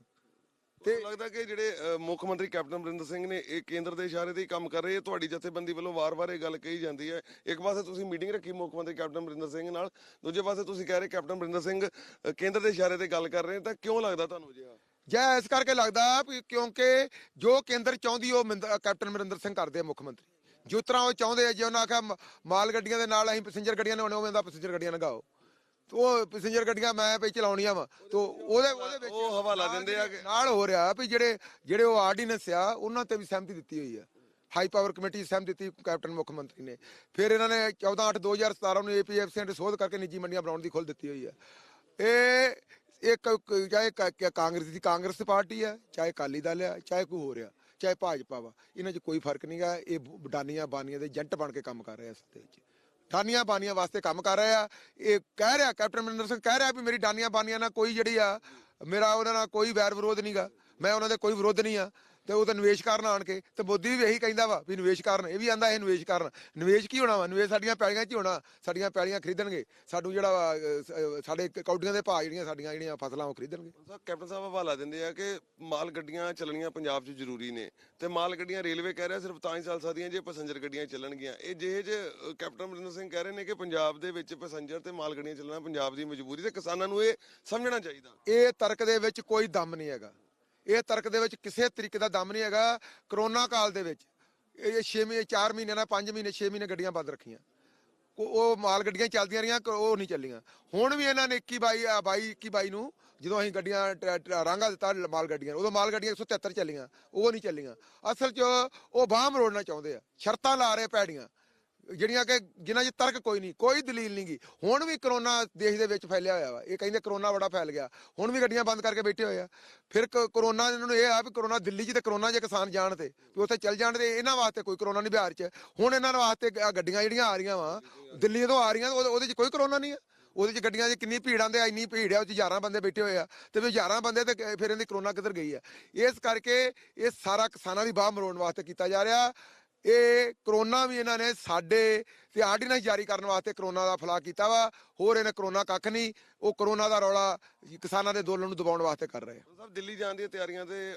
ਤੇ ਲੱਗਦਾ ਕਿ ਜਿਹੜੇ ਮੁੱਖ ਮੰਤਰੀ ਕੈਪਟਨ ਅਮਰਿੰਦਰ ਸਿੰਘ ਨੇ ਇਹ ਕੇਂਦਰ ਦੇ ਇਸ਼ਾਰੇ ਤੇ ਹੀ ਕੰਮ ਕਰ ਰਹੇ ਤੁਹਾਡੀ ਜਥੇਬੰਦੀ ਵੱਲੋਂ ਵਾਰ-ਵਾਰ ਇਹ ਗੱਲ ਕਹੀ ਜਾਂਦੀ ਹੈ। ਇੱਕ ਪਾਸੇ ਤੁਸੀਂ ਮੀਟਿੰਗ ਰੱਖੀ ਮੁੱਖ ਮੰਤਰੀ ਕੈਪਟਨ ਅਮਰਿੰਦਰ ਸਿੰਘ ਨਾਲ, ਦੂਜੇ ਪਾਸੇ ਤੁਸੀਂ ਕਹਿ ਰਹੇ ਕੈਪਟਨ ਅਮਰਿੰਦਰ ਸਿੰਘ ਕੇਂਦਰ ਦੇ ਇਸ਼ਾਰੇ ਤੇ ਗੱਲ ਕਰ ਰਹੇ, ਤਾਂ ਕਿਉਂ ਲੱਗਦਾ ਤੁਹਾਨੂੰ ਜਿਹਾ ਜੈ ਇਸ ਕਰਕੇ ਲੱਗਦਾ ਵੀ ਕਿਉਂਕਿ ਜੋ ਕੇਂਦਰ ਚਾਹੁੰਦੀ ਉਹ ਕੈਪਟਨ ਅਮਰਿੰਦਰ ਸਿੰਘ ਕਰਦੇ ਆ ਮੁੱਖ ਮੰਤਰੀ। ਜਿਸ ਤਰ੍ਹਾਂ ਉਹ ਚਾਹੁੰਦੇ ਆ ਜੇ ਉਹਨਾਂ ਆਖਿਆ ਮਾਲ ਗੱਡੀਆਂ ਦੇ ਨਾਲ ਅਸੀਂ ਪੈਸੇਂਜਰ ਗੱਡੀਆਂ ਨੇ ਉਵੇਂ ਦਾ ਪੈਸੇਂਜਰ ਗੱਡੀਆਂ ਲਗਾਓ ਉਹ ਪੈਸੇਂਜਰ ਗੱਡੀਆਂ ਮੈਂ ਪਈ ਚਲਾਉਣੀਆਂ ਵਾ। ਤੇ ਉਹਦੇ ਉਹਦੇ ਵਿੱਚ ਉਹ ਹਵਾਲਾ ਦਿੰਦੇ ਆ ਕਿ ਨਾਲ ਹੋ ਰਿਹਾ ਵੀ ਜਿਹੜੇ ਜਿਹੜੇ ਉਹ ਆਰਡੀਨੈਂਸ ਆ ਉਹਨਾਂ ਤੇ ਵੀ ਸਹਿਮਤੀ ਦਿੱਤੀ ਹੋਈ ਆ। ਹਾਈ ਪਾਵਰ ਕਮੇਟੀ ਸਹਿਮਤੀ ਦਿੱਤੀ ਕੈਪਟਨ ਮੁੱਖ ਮੰਤਰੀ ਨੇ। ਫਿਰ ਇਹਨਾਂ ਨੇ 14 8 2017 ਨੂੰ ਏਪੀਐਫਸੀ ਨੇ ਸੋਧ ਕਰਕੇ ਨਿੱਜੀ ਮੰਡੀਆਂ ਬਣਾਉਣ ਦੀ ਖੁੱਲ੍ਹ ਦਿੱਤੀ ਹੋਈ ਆ। ਇਹ ਇੱਕ ਚਾਹੇ ਕਾਂਗਰਸ ਦੀ ਕਾਂਗਰਸ ਪਾਰਟੀ ਆ ਚਾਹੇ ਅਕਾਲੀ ਦਲ ਆ ਚਾਹੇ ਕੋਈ ਹੋਰ ਆ ਚਾਹੇ ਭਾਜਪਾ ਵਾ। ਇਹਨਾਂ 'ਚ ਕੋਈ ਫ਼ਰਕ ਨਹੀਂਗਾ ਇਹ ਬਡਾਨੀਆਂ ਬਾਨੀਆਂ ਦੇ ਏਜੰਟ ਬਣ ਕੇ ਕੰਮ ਕਰ ਰਹੇ ਆ ਇਸ ਦੇ ਵਿੱਚ ਡਾਨੀਆਂ ਬਾਨੀਆਂ ਵਾਸਤੇ ਕੰਮ ਕਰ ਰਿਹਾ ਆ। ਇਹ ਕਹਿ ਰਿਹਾ, ਕੈਪਟਨ ਅਮਰਿੰਦਰ ਸਿੰਘ ਕਹਿ ਰਿਹਾ ਵੀ ਮੇਰੀ ਡਾਨੀਆਂ ਬਾਨੀਆਂ ਨਾਲ ਕੋਈ ਜਿਹੜੀ ਆ, ਮੇਰਾ ਉਹਨਾਂ ਨਾਲ ਕੋਈ ਵੈਰ ਵਿਰੋਧ ਨਹੀਂਗਾ ਮੈਂ ਉਹਨਾਂ ਦੇ ਕੋਈ ਵਿਰੋਧ ਨਹੀਂ ਆ। ਤੇ ਉਹ ਤਾਂ ਨਿਵੇਸ਼ ਕਰਨ ਆਣ ਕੇ ਤੇ ਮੋਦੀ ਵੀ ਇਹੀ ਕਹਿੰਦਾ ਵਾ ਵੀ ਨਿਵੇਸ਼ ਕਰਨ। ਇਹ ਵੀ ਆਂਦਾ ਇਹ ਨਿਵੇਸ਼ ਕਰਨ। ਨਿਵੇਸ਼ ਕੀ ਹੋਣਾ ਵਾ? ਨਿਵੇਸ਼ ਸਾਡੀਆਂ ਪੈਲੀਆਂ 'ਚ ਹੀ ਹੋਣਾ। ਸਾਡੀਆਂ ਪੈਲੀਆਂ ਖਰੀਦਣਗੇ। ਸਾਡੂ ਜਿਹੜਾ ਸਾਡੇ ਕੌਡੀਆਂ ਦੇ ਭਾਅ ਜਿਹੜੀਆਂ ਸਾਡੀਆਂ ਜਿਹੜੀਆਂ ਫਸਲਾਂ ਉਹ ਖਰੀਦਣਗੇ। ਕੈਪਟਨ ਸਾਹਿਬ ਹਵਾਲਾ ਦਿੰਦੇ ਆ ਕਿ ਮਾਲ ਗੱਡੀਆਂ ਚੱਲਣੀਆਂ ਪੰਜਾਬ 'ਚ ਜ਼ਰੂਰੀ ਨੇ। ਤੇ ਮਾਲ ਗੱਡੀਆਂ ਰੇਲਵੇ ਕਹਿ ਰਿਹਾ ਸਿਰਫ ਤਾਂ ਹੀ ਚੱਲ ਸਕਦੀਆਂ ਜੇ ਪੈਸੇਂਜਰ ਗੱਡੀਆਂ ਚੱਲਣਗੀਆਂ। ਇਹ ਜਿਹੇ ਜੇ ਕੈਪਟਨ ਅਮਰਿੰਦਰ ਸਿੰਘ ਕਹਿ ਰਹੇ ਨੇ ਕਿ ਪੰਜਾਬ ਦੇ ਵਿੱਚ ਪੈਸੇਂਜਰ ਤੇ ਮਾਲ ਗੱਡੀਆਂ ਚੱਲਣਾ ਪੰਜਾਬ ਦੀ ਮਜਬੂਰੀ ਤੇ ਕਿਸਾਨਾਂ ਨੂੰ ਇਹ ਸਮਝਣਾ ਚਾਹੀਦਾ। ਇਹ ਤਰਕ ਦੇ ਵਿੱਚ ਕੋਈ ਦਮ ਨਹੀਂ ਹੈਗਾ। ਇਹ ਤਰਕ ਦੇ ਵਿੱਚ ਕਿਸੇ ਤਰੀਕੇ ਦਾ ਦਮ ਨਹੀਂ ਹੈਗਾ ਕਰੋਨਾ ਕਾਲ ਦੇ ਵਿੱਚ। ਇਹ 6 ਮਹੀਨੇ 4 ਮਹੀਨੇ ਨਾਲ 5 ਮਹੀਨੇ 6 ਮਹੀਨੇ ਗੱਡੀਆਂ ਬੰਦ ਰੱਖੀਆਂ। ਕੋ- ਉਹ ਮਾਲ ਗੱਡੀਆਂ ਚੱਲਦੀਆਂ ਰਹੀਆਂ ਉਹ ਨਹੀਂ ਚੱਲੀਆਂ। ਹੁਣ ਵੀ ਇਹਨਾਂ ਨੇ 21 22 ਆ 22 21 22 ਨੂੰ ਜਦੋਂ ਅਸੀਂ ਗੱਡੀਆਂ ਟ- ਟ- ਰਾਂਗਾ ਦਿੱਤਾ ਮਾਲ ਗੱਡੀਆਂ, ਉਦੋਂ ਮਾਲ ਗੱਡੀਆਂ 173 ਚੱਲੀਆਂ, ਉਹ ਨਹੀਂ ਚੱਲੀਆਂ। ਅਸਲ 'ਚ ਉਹ ਬਾਹ ਮਰੋੜਨਾ ਚਾਹੁੰਦੇ ਆ, ਸ਼ਰਤਾਂ ਲਾ ਰਹੇ ਪੈੜੀਆਂ। ਜਿਹੜੀਆਂ ਕਿ, ਜਿਨ੍ਹਾਂ 'ਚ ਤਰਕ ਕੋਈ ਨਹੀਂ, ਕੋਈ ਦਲੀਲ ਨਹੀਂ ਨਹੀਂਗੀ ਹੁਣ ਵੀ ਕਰੋਨਾ ਦੇਸ਼ ਦੇ ਵਿੱਚ ਫੈਲਿਆ ਹੋਇਆ ਵਾ। ਇਹ ਕਹਿੰਦੇ ਕਰੋਨਾ ਬੜਾ ਫੈਲ ਗਿਆ। ਹੁਣ ਵੀ ਗੱਡੀਆਂ ਬੰਦ ਕਰਕੇ ਬੈਠੇ ਹੋਏ ਆ। ਫਿਰ ਕ- ਕਰੋਨਾ ਇਹਨਾਂ ਨੂੰ ਇਹ ਆ ਵੀ ਕਰੋਨਾ ਦਿੱਲੀ 'ਚ ਤੇ ਕਰੋਨਾ ਜੇ ਕਿਸਾਨ ਜਾਣ ਤੇ, ਵੀ ਉੱਥੇ ਚੱਲ ਜਾਣ ਤੇ ਇਹਨਾਂ ਵਾਸਤੇ ਕੋਈ ਕਰੋਨਾ ਨਹੀਂ ਬਿਹਾਰ 'ਚ। ਹੁਣ ਇਹਨਾਂ ਵਾਸਤੇ ਗੱਡੀਆਂ ਜਿਹੜੀਆਂ ਆ ਰਹੀਆਂ ਵਾ ਦਿੱਲੀ ਤੋਂ ਆ ਰਹੀਆਂ, ਉਹਦੇ 'ਚ ਕੋਈ ਕਰੋਨਾ ਨਹੀਂ ਆ। ਉਹਦੇ 'ਚ ਗੱਡੀਆਂ 'ਚ ਕਿੰਨੀ ਭੀੜ ਆਂਦੇ ਆ, ਇੰਨੀ ਭੀੜ ਆ, ਉਹ 'ਚ ਹਜ਼ਾਰਾਂ ਬੰਦੇ ਬੈਠੇ ਹੋਏ ਆ। ਤੇ ਫਿਰ ਹਜ਼ਾਰਾਂ ਬੰਦੇ ਤੇ ਫਿਰ ਇਹਦੀ ਕਰੋਨਾ ਕਿੱਧਰ ਗਈ ਆ। ਇਸ ਕਰਕੇ ਇਹ ਸਾਰਾ ਕਿਸਾਨਾਂ ਦੀ ਬਾਹ ਮਰੋੜਨ ਵਾਸਤੇ ਕੀਤਾ ਜਾ ਰਿਹਾ। ਇਹ ਕਰੋਨਾ ਵੀ ਇਹਨਾਂ ਨੇ ਸਾਡੇ ਤੇ ਆਰਡੀਨੈਂਸ ਜਾਰੀ ਕਰਨ ਵਾਸਤੇ ਕਰੋਨਾ ਦਾ ਫਲਾ ਕੀਤਾ ਵਾ। ਹੋਰ ਇਹਨੇ ਕਰੋਨਾ ਕੱਖ ਨਹੀਂ, ਉਹ ਕਰੋਨਾ ਦਾ ਰੌਲਾ ਕਿਸਾਨਾਂ ਦੇ ਅੰਦੋਲਨ ਨੂੰ ਦਬਾਉਣ ਵਾਸਤੇ ਕਰ ਰਹੇ ਆ। ਸਾਹਿਬ, ਦਿੱਲੀ ਜਾਣ ਦੀਆਂ ਤਿਆਰੀਆਂ ਤੇ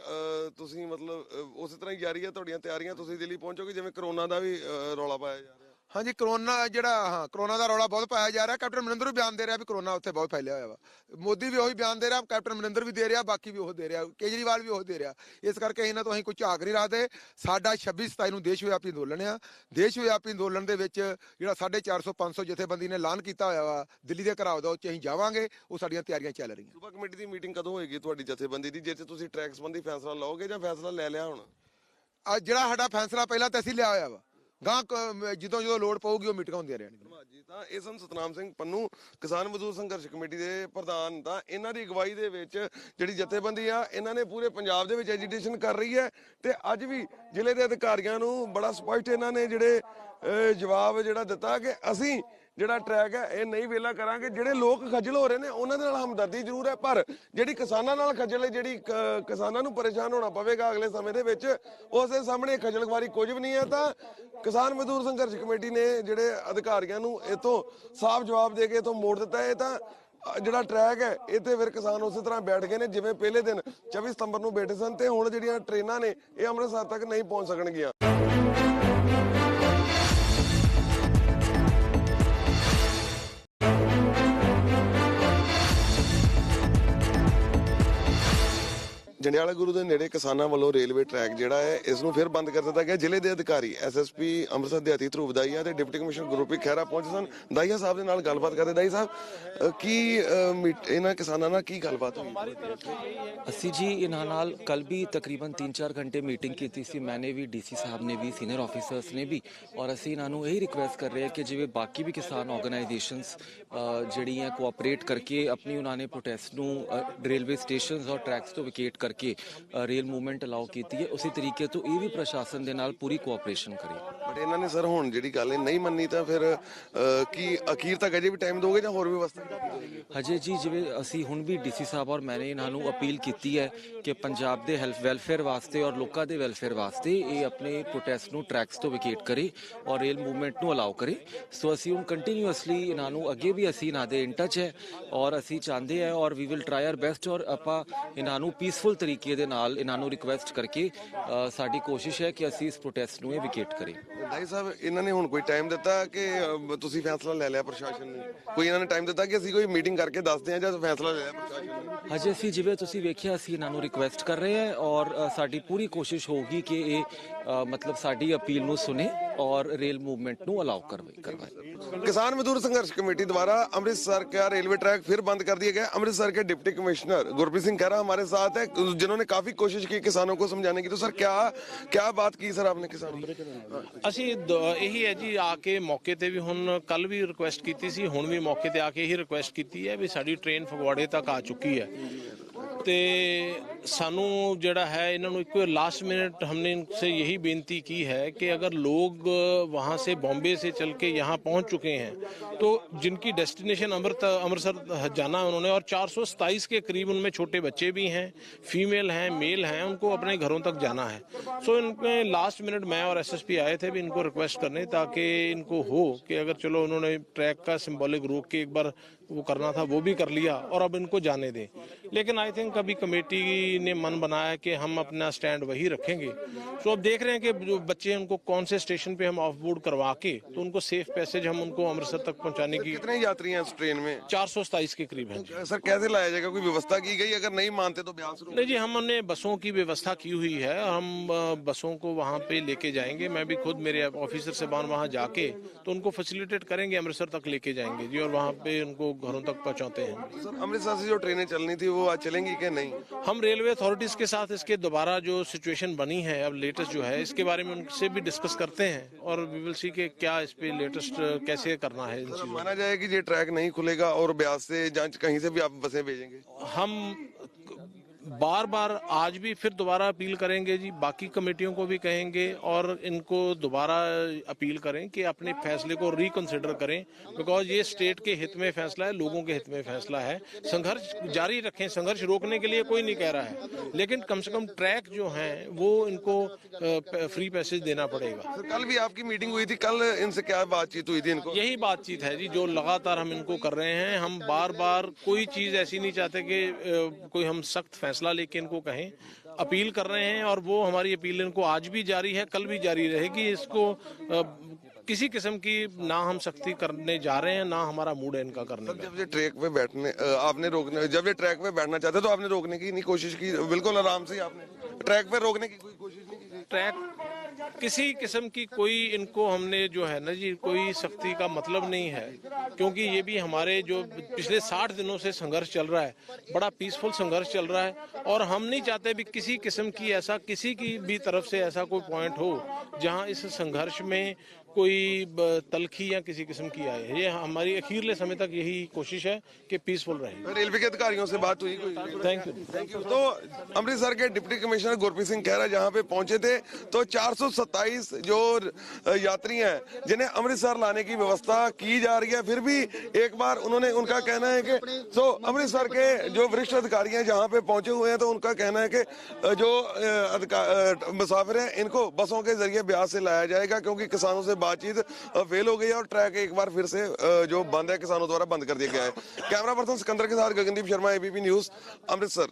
ਤੁਸੀਂ ਮਤਲਬ ਉਸੇ ਤਰ੍ਹਾਂ ਹੀ ਜਾਰੀ ਹੈ ਤੁਹਾਡੀਆਂ ਤਿਆਰੀਆਂ, ਤੁਸੀਂ ਦਿੱਲੀ ਪਹੁੰਚੋਗੇ ਜਿਵੇਂ ਕਰੋਨਾ ਦਾ ਵੀ ਰੌਲਾ ਪਾਇਆ ਜਾ ਰਿਹਾ। ਹਾਂਜੀ ਕਰੋਨਾ ਜਿਹੜਾ ਹਾਂ ਕਰੋਨਾ ਦਾ ਰੌਲਾ ਬਹੁਤ ਪਾਇਆ ਜਾ ਰਿਹਾ। ਕੈਪਟਨ ਅਮਰਿੰਦਰ ਵੀ ਬਿਆਨ ਦੇ ਰਿਹਾ ਵੀ ਕਰੋਨਾ ਉੱਥੇ ਬਹੁਤ ਫੈਲਿਆ ਹੋਇਆ ਵਾ। ਮੋਦੀ ਵੀ ਉਹੀ ਬਿਆਨ ਦੇ ਰਿਹਾ ਕੈਪਟਨ ਅਮਰਿੰਦਰ ਵੀ ਦੇ ਰਿਹਾ ਬਾਕੀ ਵੀ ਉਹ ਦੇ ਰਿਹਾ ਕੇਜਰੀਵਾਲ ਵੀ ਉਹ ਦੇ ਰਿਹਾ। ਇਸ ਕਰਕੇ ਇਹਨਾਂ ਤੋਂ ਅਸੀਂ ਕੋਈ ਝਾਕ ਨਹੀਂ ਰੱਖਦੇ। ਸਾਡਾ 26 27 ਨੂੰ ਦੇਸ਼ ਵਿਆਪੀ ਅੰਦੋਲਨ ਆ। ਦੇਸ਼ ਵਿਆਪੀ ਅੰਦੋਲਨ ਦੇ ਵਿੱਚ ਜਿਹੜਾ 450 500 ਜਥੇਬੰਦੀ ਨੇ ਐਲਾਨ ਕੀਤਾ ਹੋਇਆ ਵਾ ਦਿੱਲੀ ਦੇ ਘਰਾਓ ਦਾ ਉਹ 'ਚ ਅਸੀਂ ਜਾਵਾਂਗੇ। ਉਹ ਸਾਡੀਆਂ ਤਿਆਰੀਆਂ ਚੱਲ ਰਹੀਆਂ। ਸੂਬਾ ਕਮੇਟੀ ਦੀ ਮੀਟਿੰਗ ਕਦੋਂ ਹੋਏਗੀ ਤੁਹਾਡੀ ਜਥੇਬੰਦੀ ਦੀ? 'ਚ ਤੁਸੀਂ ਟਰੈਕ ਸੰਬੰਧੀ ਫੈਸਲਾ ਲਓਗੇ ਜਾਂ ਫੈਸਲਾ ਲੈ ਲਿਆ ਹੁਣ? ਆ ਜਿਹੜਾ ਸਾਡਾ ਫੈਸਲਾ ਪਹਿਲਾਂ ਤਾਂ ਅਸੀਂ ਲਿਆ ਹੋਇਆ ਵਾ। ਗਾਂ ਜਦੋਂ ਜਦੋਂ ਲੋੜ ਪਊਗੀ ਉਹ ਮੀਟਿੰਗਾਂ ਹੁੰਦੀਆਂ ਰਹਿਣਗੀਆਂ। ਧੰਨਵਾਦ ਜੀ। ਤਾਂ ਇਹ ਸਨ ਸਤਨਾਮ ਸਿੰਘ ਪੰਨੂ, ਕਿਸਾਨ ਮਜ਼ਦੂਰ ਸੰਘਰਸ਼ ਕਮੇਟੀ ਦੇ ਪ੍ਰਧਾਨ ਤਾਂ ਇਹਨਾਂ ਦੀ ਅਗਵਾਈ ਦੇ ਵਿੱਚ ਜਿਹੜੀ ਜਥੇਬੰਦੀ ਆ, ਇਹਨਾਂ ਨੇ ਪੂਰੇ ਪੰਜਾਬ ਦੇ ਵਿੱਚ ਐਜੀਟੇਸ਼ਨ ਕਰ ਰਹੀ ਹੈ ਤੇ ਅੱਜ ਵੀ ਜ਼ਿਲ੍ਹੇ ਦੇ ਅਧਿਕਾਰੀਆਂ ਨੂੰ ਬੜਾ ਸਪਸ਼ਟ ਇਹਨਾਂ ਨੇ ਜਿਹੜੇ ਜਵਾਬ ਜਿਹੜਾ ਦਿੱਤਾ ਕਿ ਅਸੀਂ ਜਿਹੜਾ ਟਰੈਕ ਹੈ, ਇਹ ਨਹੀਂ ਵੇਲਾ ਕਰਾਂਗੇ। ਜਿਹੜੇ ਲੋਕ ਖੱਜਲ ਹੋ ਰਹੇ ਨੇ, ਉਹਨਾਂ ਦੇ ਨਾਲ ਹਮਦਰਦੀ ਜ਼ਰੂਰ ਹੈ, ਪਰ ਜਿਹੜੀ ਕਿਸਾਨਾਂ ਨਾਲ ਖੱਜਲ ਹੈ, ਜਿਹੜੀ ਕਿਸਾਨਾਂ ਨੂੰ ਪਰੇਸ਼ਾਨ ਹੋਣਾ ਪਵੇਗਾ ਅਗਲੇ ਸਮੇਂ ਦੇ ਵਿੱਚ, ਉਸ ਦੇ ਸਾਹਮਣੇ ਖੱਜਲ ਖਵਾਰੀ ਕੁਝ ਵੀ ਨਹੀਂ ਹੈ, ਤਾਂ ਕਿਸਾਨ ਮਜ਼ਦੂਰ ਸੰਘਰਸ਼ ਕਮੇਟੀ ਨੇ ਜਿਹੜੇ ਅਧਿਕਾਰੀਆਂ ਨੂੰ ਇਥੋਂ ਸਾਫ਼ ਜਵਾਬ ਦੇ ਕੇ ਇਥੋਂ ਮੋੜ ਦਿੱਤਾ ਹੈ ਤਾਂ ਜਿਹੜਾ ਟਰੈਕ ਹੈ, ਇਹ ਤੇ ਫਿਰ ਕਿਸਾਨ ਉਸੇ ਤਰ੍ਹਾਂ ਬੈਠ ਗਏ ਨੇ, ਜਿਵੇਂ ਪਹਿਲੇ ਦਿਨ 24 ਸਤੰਬਰ ਨੂੰ ਬੈਠੇ ਸਨ, ਤੇ ਹੁਣ ਜਿਹੜੀਆਂ ਟ੍ਰੇਨਾਂ ਨੇ, ਇਹ ਅੰਮ੍ਰਿਤਸਰ ਤੱਕ ਨਹੀਂ ਪਹੁੰਚ ਸਕਣਗੀਆਂ। ਜੰਡਿਆਲਾ ਗੁਰੂ ਦੇ ਨੇੜੇ ਕਿਸਾਨਾਂ ਵੱਲੋਂ ਰੇਲਵੇ ਟਰੈਕ ਜਿਹੜਾ ਹੈ, ਇਸ ਨੂੰ ਫਿਰ ਬੰਦ ਕਰ ਦਿੱਤਾ ਗਿਆ। ਜ਼ਿਲ੍ਹੇ ਦੇ ਅਧਿਕਾਰੀ ਐਸਐਸਪੀ ਅੰਮ੍ਰਿਤਸਰ ਦੇ ਅਤੀਤ ਰੂਪ ਦਾਈਆ ਤੇ ਡਿਪਟੀ ਕਮਿਸ਼ਨਰ ਗੁਰਪ੍ਰੀਤ ਖਹਿਰਾ ਪਹੁੰਚੇ ਸਨ। ਦਾਈਆ ਸਾਹਿਬ ਦੇ ਨਾਲ ਗੱਲਬਾਤ ਕਰਦੇ। ਦਾਈ ਸਾਹਿਬ ਕੀ ਇਹਨਾਂ ਕਿਸਾਨਾਂ ਨਾਲ ਕੀ ਗੱਲਬਾਤ ਹੋਈ? ਅਸੀਂ ਜੀ ਇਹਨਾਂ ਨਾਲ ਕੱਲ ਵੀ ਤਕਰੀਬਨ 3-4 ਘੰਟੇ ਮੀਟਿੰਗ ਕੀਤੀ ਸੀ। ਮੈਨੇ ਵੀ ਡੀਸੀ ਸਾਹਿਬ ਨੇ ਵੀ, ਸੀਨੀਅਰ ਆਫੀਸਰਸ ਨੇ ਵੀ। ਔਰ ਅਸੀਂ ਇਹਨਾਂ ਨੂੰ ਇਹੀ ਰਿਕੁਐਸਟ ਕਰ ਰਹੇ ਹਾਂ ਕਿ ਜਿਵੇਂ ਬਾਕੀ ਵੀ ਕਿਸਾਨ ਆਰਗੇਨਾਈਜੇਸ਼ਨਸ ਜਿਹੜੀਆਂ ਕੋਆਪਰੇਟ ਕਰਕੇ ਆਪਣੀ ਉਹਨਾਂ ਨੇ ਪ੍ਰੋਟੈਸਟ ਨੂੰ ਰੇਲਵੇ ਸਟੇਸ਼ਨਸ ਔਰ ਟਰੈਕਸ ਤੋਂ ਵਿਕੇਟ ਕਰਕੇ ਰੇਲ ਮੂਵਮੈਂਟ ਅਲਾਉ ਕੀਤੀ ਹੈ। ਉਸੇ ਤਰੀਕੇ ਤੋਂ ਇਹ ਵੀ ਪ੍ਰਸ਼ਾਸਨ ਦੇ ਨਾਲ ਪੂਰੀ ਕੋਆਪਰੇਸ਼ਨ ਕਰੇ। ਬਟ ਇਹਨਾਂ ਨੇ ਸਰ ਹੁਣ ਜਿਹੜੀ ਗੱਲ ਇਹ ਨਹੀਂ ਮੰਨੀ ਤਾਂ ਫਿਰ ਅ, ਕੀ ਅਖੀਰ ਤੱਕ ਅਜੇ ਵੀ ਟਾਈਮ ਦੋਗੇ ਜਾਂ ਹੋਰ ਵਿਵਸਥਾ ਕੀਤੀ ਜਾਏਗੀ ਹਜੇ ਜੀ ਜਿਵੇਂ ਅਸੀਂ ਹੁਣ ਵੀ ਡੀਸੀ ਸਾਹਿਬ ਔਰ ਮੈਨੇ ਇਹਨਾਂ ਨੂੰ ਅਪੀਲ ਕੀਤੀ ਹੈ ਕਿ ਪੰਜਾਬ ਦੇ ਹੈਲਥ ਵੈਲਫੇਅਰ ਵਾਸਤੇ ਔਰ ਲੋਕਾਂ ਦੇ ਵੈਲਫੇਅਰ ਵਾਸਤੇ ਇਹ ਆਪਣੇ ਪ੍ਰੋਟੈਸਟ ਨੂੰ ਟਰੈਕਸ ਤੋਂ ਵਿਕੇਟ ਕਰੇ ਔਰ ਰੇਲ ਮੂਵਮੈਂਟ ਨੂੰ ਅਲਾਉ ਕਰੇ। ਸੋ ਅਸੀਂ ਹੁਣ ਕੰਟੀਨਿਊਅਸਲੀ ਇਹਨਾਂ ਨੂੰ ਅੱਗੇ ਵੀ ਅਸੀਂ ਇਹਨਾਂ ਦੇ ਇਨ ਟੱਚ ਹੈ ਔਰ ਅਸੀਂ ਚਾਹੁੰਦੇ ਹਾਂ ਔਰ we will try our best ਔਰ ਆਪਾਂ ਇਹਨਾਂ ਨੂੰ ਪੀਸਫੁਲ ਤਰੀਕੇ ਦੇ ਨਾਲ ਇਹਨਾਂ ਨੂੰ ਰਿਕੁਐਸਟ ਕਰਕੇ ਅ, ਸਾਡੀ ਕੋਸ਼ਿਸ਼ ਹੈ ਕਿ ਅਸੀਂ ਇਸ ਪ੍ਰੋਟੈਸਟ ਨੂੰ ਇਹ ਵਿਕੇਟ ਕਰੇ ਦਾਈ ਸਾਹਿਬ ਇਹਨਾਂ ਨੇ ਹੁਣ ਕੋਈ ਟਾਈਮ ਦਿੱਤਾ ਕਿ ਅ, ਤੁਸੀਂ ਫੈਸਲਾ ਲੈ ਲਿਆ ਪ੍ਰਸ਼ਾਸਨ ਨੇ? ਕੋਈ ਇਹਨਾਂ ਨੇ ਟਾਈਮ ਦਿੱਤਾ ਕਿ ਅਸੀਂ ਕੋਈ ਮੀਟਿੰਗ ਕਰਕੇ ਦੱਸਦੇ ਹਾਂ ਜਾਂ ਫੈਸਲਾ ਲੈ ਲਿਆ ਪ੍ਰਸ਼ਾਸਨ ਨੇ? ਹਜੇ ਅਸੀਂ ਜਿਵੇਂ ਤੁਸੀਂ ਵੇਖਿਆ ਅਸੀਂ ਇਹਨਾਂ ਨੂੰ ਰਿਕੁਐਸਟ ਕਰ ਰਹੇ ਹਾਂ ਔਰ ਅ, ਸਾਡੀ ਪੂਰੀ ਕੋਸ਼ਿਸ਼ ਹੋਊਗੀ ਕਿ ਇਹ ਮਤਲਬ ਸਾਡੀ ਅਪੀਲ ਨੂੰ ਸੁਣੇ ਔਰ ਰੇਲ ਮੂਵਮੈਂਟ ਨੂੰ ਅਲਾਉ ਕਰਵਾਏ ਕਰਵਾਏ किसान मजदूर संघर्ष कमेटी द्वारा अमृतसर का रेलवे ट्रैक फिर बंद कर दिया गया अमृतसर के डिप्टी कमिश्नर गुरप्रीत सिंह खैरा हमारे साथ है जिन्होंने काफी कोशिश की किसानों को समझाने की तो सर क्या क्या बात की सर आपने किसानों से? ਅਸੀਂ ਦ- ਇਹੀ ਹੈ ਜੀ ਆ ਕੇ ਮੌਕੇ ਤੇ ਵੀ ਹੁਣ ਕੱਲ ਵੀ ਰਿਕੁਐਸਟ ਕੀਤੀ ਸੀ ਹੁਣ ਵੀ ਮੌਕੇ ਤੇ ਆ ਕੇ ਇਹੀ ਰਿਕੁਐਸਟ ਕੀਤੀ ਹੈ ਵੀ ਸਾਡੀ ਟ੍ਰੇਨ ਫਗਵਾੜੇ ਤੱਕ ਆ ਚੁੱਕੀ ਹੈ ਤੇ ਸਾਨੂੰ ਜਿਹੜਾ ਹੈ ਇਹਨਾਂ ਨੂੰ ਇੱਕੋ लास्ट मिनट हमने इनसे यही बेनती की है कि अगर लोग वहां से बॉम्बे से चल के यहाँ पहुंच चुके हैं तो जिनकी डेस्टिनेशन अमृत अमृतसर जाना है उन्होंने और 427 के करीब उनमें छोटे बच्चे भी हैं फीमेल हैं मेल हैं उनको अपने घरों तक जाना है सो इनमें लास्ट मिनट मैं और एसएसपी आए थे भी इनको रिक्वेस्ट करने ताकि इनको हो कि अगर चलो उन्होंने ट्रैक का सिंबॉलिक रोक के एक बार वो करना था वो भी कर लिया और अब इनको जाने दें। लेकिन आई थिंक अभी कमेटी ने मन बनाया कि हम अपना स्टैंड वही रखेंगे। तो अब देख रहे हैं कि जो बच्चे हैं, उनको कौन से स्टेशन पे हम ऑफ़ बोर्ड करवा के तो उनको सेफ़ पैसेज हम उनको अमृतसर तक पहुँचाने की कितने यात्री हैं इस ट्रेन में? चार सौ सताईस के करीब है। सर कैसे लाया जाएगा? कोई व्यवस्था की गई? अगर नहीं मानते तो ब्याज नहीं जी हमने बसों की व्यवस्था की हुई है। हम बसों को वहाँ पे लेके जाएँगे। मैं भी खुद मेरे ऑफिसर से वहाँ जाके तो उनको फैसिलिटेट करेंगे अमृतसर तक लेके जाएँगे जी और वहाँ पे उनको घरों तक पहुँचाते हैं। सर अमृतसर से जो ट्रेनें चलनी थी वो आज चलेंगी कि नहीं? हम रेलवे अथॉरिटीज के साथ इसके दोबारा जो सिचुएशन बनी है अब लेटेस्ट जो है इसके बारे में उनसे भी डिस्कस करते हैं और वी विल सी के क्या इस पे लेटेस्ट कैसे करना है सर माना जाए की ये ट्रैक नहीं खुलेगा और ब्यास से जाँच कहीं से भी आप बसें भेजेंगे? हम बार बार आज भी फिर दोबारा अपील करेंगे जी बाकी कमेटियों को भी कहेंगे और इनको दोबारा अपील करें कि अपने फैसले को रिकंसिडर करें बिकॉज़ ये स्टेट के हित में फैसला है लोगों के हित में फैसला है। संघर्ष जारी रखें संघर्ष रोकने के लिए कोई नहीं कह रहा है लेकिन कम से कम ट्रैक जो है वो इनको फ्री पैसेज देना पड़ेगा। कल भी आपकी मीटिंग हुई थी कल इनसे क्या बातचीत हुई थी इनको? यही बातचीत है जी जो लगातार हम इनको कर रहे हैं हम बार बार कोई चीज़ ऐसी नहीं चाहते कि कोई हम सख्त फैसला लेके इनको कहें अपील कर रहे हैं और वो हमारी अपील इनको आज भी जारी है कल भी जारी रहेगी। इसको किसी किस्म की ना हम सख्ती करने जा रहे हैं ना हमारा मूड है इनका करने का। जब ये ट्रैक पे बैठने आपने रोकने जब ये ट्रैक पे बैठना चाहते तो आपने रोकने की नहीं कोशिश की बिल्कुल आराम से आपने ट्रैक पे रोकने की कोई कोशिश नहीं की। ट्रैक किसी किस्म की कोई इनको हमने जो है ना जी, कोई सख्ती का मतलब नहीं है। क्योंकि ये भी हमारे जो पिछले साठ दिनों से संघर्ष चल रहा है, बड़ा पीसफुल संघर्ष चल रहा है, और हम नहीं चाहते भी किसी किस्म की ऐसा, किसी की भी तरफ़ से ऐसा कोई पॉइंट हो जहाँ इस संघर्ष में कोई तलखी या किसी किस्म की आए। ये हमारी अखीरले समय तक यही कोशिश है कि पीसफुल रहे। रेलवे के अधिकारियों से बात हुई थैंक यू थैंक यू तो अमृतसर के डिप्टी कमिश्नर गुरप्रीत सिंह खैरा जहाँ पे पहुँचे थे तो 427 जो यात्री हैं जिन्हें अमृतसर लाने की व्यवस्था की जा रही है फिर भी एक बार उन्होंने उनका कहना है कि सो अमृतसर के जो वरिष्ठ अधिकारी हैं जहाँ पे पहुँचे हुए हैं तो उनका कहना है कि जो मुसाफिर हैं इनको बसों के ज़रिए ब्याज से लाया जाएगा क्योंकि किसानों से बातचीत अ, फेल हो गई है और ट्रैक एक बार फिर से अ, जो बंद है किसानों द्वारा बंद कर दिया गया है कैमरा पर्सन सिकंदर के साथ गगनदीप शर्मा एबीपी न्यूज अमृतसर